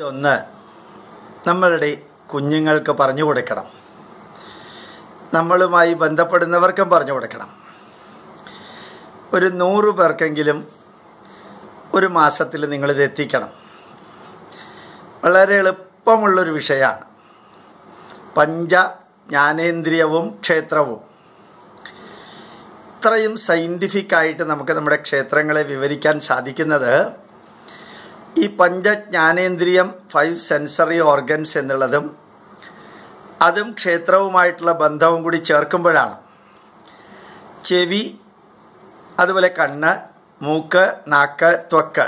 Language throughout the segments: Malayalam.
ഇതൊന്ന് നമ്മളുടെ കുഞ്ഞുങ്ങൾക്ക് പറഞ്ഞു കൊടുക്കണം. നമ്മളുമായി ബന്ധപ്പെടുന്നവർക്കും പറഞ്ഞു കൊടുക്കണം. ഒരു നൂറ് പേർക്കെങ്കിലും ഒരു മാസത്തിൽ നിങ്ങളിത് എത്തിക്കണം. വളരെ എളുപ്പമുള്ളൊരു വിഷയമാണ് പഞ്ച ജ്ഞാനേന്ദ്രിയവും ക്ഷേത്രവും. ഇത്രയും സയന്റിഫിക്കായിട്ട് നമുക്ക് നമ്മുടെ ക്ഷേത്രങ്ങളെ വിവരിക്കാൻ സാധിക്കുന്നത് ഈ പഞ്ചജ്ഞാനേന്ദ്രിയം ഫൈവ് സെൻസറി ഓർഗൻസ് എന്നുള്ളതും അതും ക്ഷേത്രവുമായിട്ടുള്ള ബന്ധവും കൂടി ചേർക്കുമ്പോഴാണ്. ചെവി അതുപോലെ കണ്ണ് മൂക്ക് നാക്ക് ത്വക്ക്.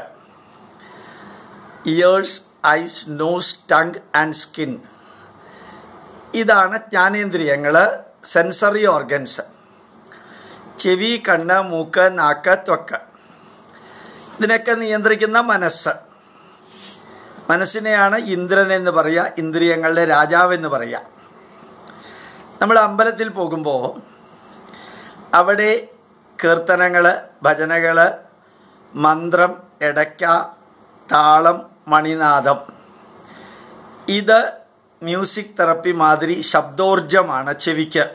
Ears eyes nose tongue and skin ഇതാണ് ജ്ഞാനേന്ദ്രിയങ്ങൾ സെൻസറി ഓർഗൻസ് ചെവി കണ്ണ് മൂക്ക് നാക്ക് ത്വക്ക്. ഇതിനൊക്കെ നിയന്ത്രിക്കുന്ന മനസ്സ്. മനസ്സിനെയാണ് ഇന്ദ്രൻ എന്ന് പറയുക ഇന്ദ്രിയങ്ങളുടെ രാജാവ് എന്ന് പറയുക. നമ്മൾ അമ്പലത്തിൽ പോകുമ്പോൾ അവിടെ കീർത്തനങ്ങൾ ഭജനകൾ മന്ത്രം എടയ്ക്ക താളം മണിനാദം. ഇത് മ്യൂസിക് തെറപ്പി മാതിരി ശബ്ദോർജമാണ് ചെവിക്ക്.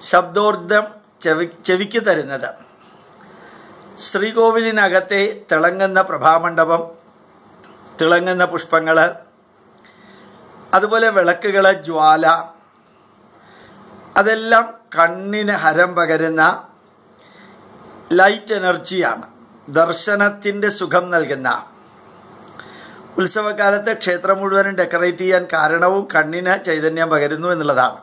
ശബ്ദോർജം ചെവി ചെവിക്ക് തരുന്നത്. ശ്രീകോവിലിനകത്തെ തിളങ്ങുന്ന പ്രഭാമണ്ഡപം തിളങ്ങുന്ന പുഷ്പങ്ങൾ അതുപോലെ വിളക്കുകൾ ജ്വാല അതെല്ലാം കണ്ണിന് ഹരം പകരുന്ന ലൈറ്റ് എനർജിയാണ് ദർശനത്തിന്റെ സുഖം നൽകുന്ന. ഉത്സവകാലത്ത് ക്ഷേത്രം മുഴുവനും ഡെക്കറേറ്റ് ചെയ്യാൻ കാരണവും കണ്ണിന് ചൈതന്യം പകരുന്നു എന്നുള്ളതാണ്.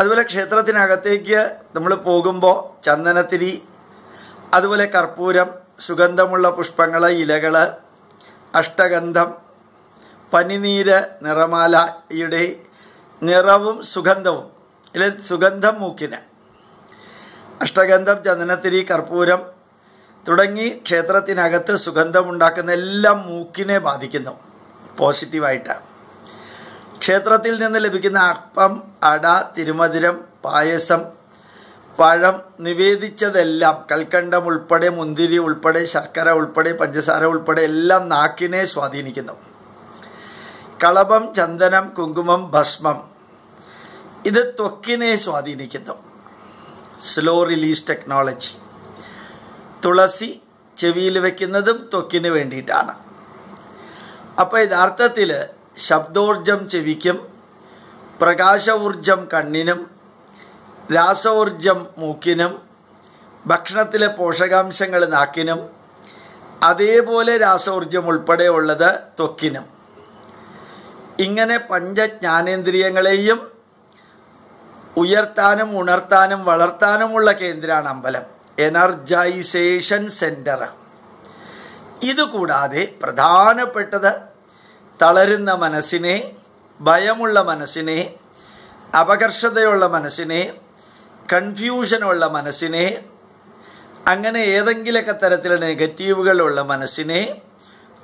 അതുപോലെ ക്ഷേത്രത്തിനകത്തേക്ക് നമ്മൾ പോകുമ്പോൾ ചന്ദനത്തിരി അതുപോലെ കർപ്പൂരം സുഗന്ധമുള്ള പുഷ്പങ്ങൾ ഇലകൾ അഷ്ടഗന്ധം പനിനീര് നിറമാലയുടെ നിറവും സുഗന്ധവും. അല്ലെ സുഗന്ധം മൂക്കിന്. അഷ്ടഗന്ധം ചന്ദനത്തിരി കർപ്പൂരം തുടങ്ങി ക്ഷേത്രത്തിനകത്ത് സുഗന്ധമുണ്ടാക്കുന്ന എല്ലാം മൂക്കിനെ ബാധിക്കുന്നു. പോസിറ്റീവായിട്ട്. ക്ഷേത്രത്തിൽ നിന്ന് ലഭിക്കുന്ന അപ്പം അട തിരുമധുരം പായസം പഴം നിവേദിച്ചതെല്ലാം കൽക്കണ്ടം ഉൾപ്പെടെ മുന്തിരി ഉൾപ്പെടെ ശർക്കര ഉൾപ്പെടെ പഞ്ചസാര ഉൾപ്പെടെ എല്ലാം നാക്കിനെ സ്വാധീനിക്കുന്നു. കളഭം ചന്ദനം കുങ്കുമം ഭസ്മം ഇത് ത്വക്കിനെ സ്വാധീനിക്കുന്നു. സ്ലോ റിലീസ് ടെക്നോളജി തുളസി ചെവിയിൽ വെക്കുന്നതും ത്വക്കിന് വേണ്ടിയിട്ടാണ്. അപ്പോൾ യഥാർത്ഥത്തിൽ ശബ്ദോർജം ചെവിക്കും പ്രകാശ ഊർജം കണ്ണിനും രാസോർജം മൂക്കിനും ഭക്ഷണത്തിലെ പോഷകാംശങ്ങൾ നാക്കിനും അതേപോലെ രാസോർജം ഉൾപ്പെടെയുള്ളത് ത്വക്കിനും. ഇങ്ങനെ പഞ്ചജ്ഞാനേന്ദ്രിയങ്ങളെയും ഉയർത്താനും ഉണർത്താനും വളർത്താനുമുള്ള കേന്ദ്രമാണ് അമ്പലം. എനർജൈസേഷൻ സെന്റർ ഇതുകൂടാതെ പ്രധാനപ്പെട്ടത് തളരുന്ന മനസ്സിനെ ഭയമുള്ള മനസ്സിനെ അപകർഷതയുള്ള മനസ്സിനെ കൺഫ്യൂഷനുള്ള മനസ്സിനെ അങ്ങനെ ഏതെങ്കിലുമൊക്കെ തരത്തിലുള്ള നെഗറ്റീവുകളുള്ള മനസ്സിനെ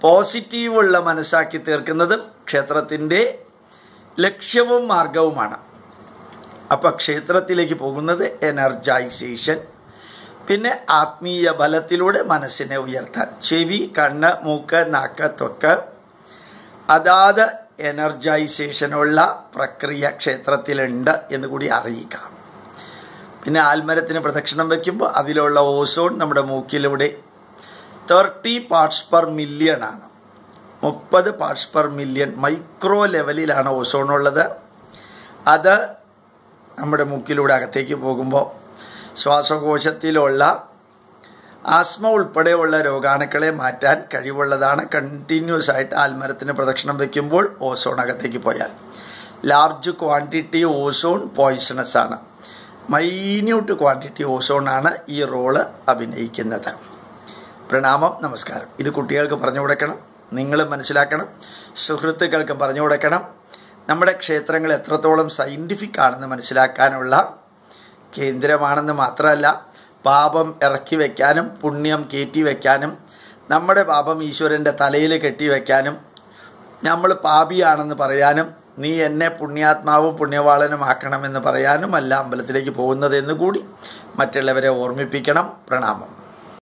പോസിറ്റീവുള്ള മനസ്സാക്കി തീർക്കുന്നതും ക്ഷേത്രത്തിന്റെ ലക്ഷ്യവും മാർഗവുമാണ്. അപ്പോൾ ക്ഷേത്രത്തിലേക്ക് പോകുന്നത് എനർജൈസേഷൻ പിന്നെ ആത്മീയ ബലത്തിലൂടെ മനസ്സിനെ ഉയർത്താൻ. ചെവി കണ്ണ് മൂക്ക് നാക്ക് ത്വക്ക് അതാത് എനർജൈസേഷനുള്ള പ്രക്രിയ ക്ഷേത്രത്തിലുണ്ട് എന്ന് കൂടി അറിയിക്കാം പിന്നെ ആൽമരത്തിന് പ്രദക്ഷിണം വയ്ക്കുമ്പോൾ അതിലുള്ള ഓസോൺ നമ്മുടെ മൂക്കിലൂടെ തേർട്ടി പാർട്സ് പെർ മില്യൺ ആണ്. മുപ്പത് പാർട്സ് പെർ മില്യൺ മൈക്രോ ലെവലിലാണ് ഓസോൺ ഉള്ളത്. അത് നമ്മുടെ മൂക്കിലൂടെ അകത്തേക്ക് പോകുമ്പോൾ ശ്വാസകോശത്തിലുള്ള ആസ്മ ഉൾപ്പെടെയുള്ള രോഗാണുക്കളെ മാറ്റാൻ കഴിവുള്ളതാണ്. കണ്ടിന്യൂസ് ആയിട്ട് ആൽമരത്തിന് പ്രദക്ഷിണം വയ്ക്കുമ്പോൾ ഓസോൺ അകത്തേക്ക് പോയാൽ. ലാർജ് ക്വാണ്ടിറ്റി ഓസോൺ പോയിസണസ് ആണ്. മൈന്യൂട്ട് ക്വാണ്ടിറ്റി ഓസോണാണ് ഈ റോൾ അഭിനയിക്കുന്നത്. പ്രണാമം നമസ്കാരം. ഇത് കുട്ടികൾക്ക് പറഞ്ഞു കൊടുക്കണം നിങ്ങൾ മനസ്സിലാക്കണം സുഹൃത്തുക്കൾക്കും പറഞ്ഞു കൊടുക്കണം. നമ്മുടെ ക്ഷേത്രങ്ങൾ എത്രത്തോളം സയന്റിഫിക് ആണെന്ന് മനസ്സിലാക്കാനുള്ള കേന്ദ്രമാണെന്ന് മാത്രമല്ല പാപം ഇറക്കി വയ്ക്കാനും പുണ്യം കയറ്റി വയ്ക്കാനും നമ്മുടെ പാപം ഈശ്വരന്റെ തലയിൽ കെട്ടി വയ്ക്കാനും നമ്മൾ പാപിയാണെന്ന് പറയാനും നീ എന്നെ പുണ്യാത്മാവും പുണ്യവാളനും ആക്കണമെന്ന് പറയാനും അല്ല അമ്പലത്തിലേക്ക് പോകുന്നതെന്ന് കൂടി മറ്റുള്ളവരെ ഓർമ്മിപ്പിക്കണം. പ്രണാമം.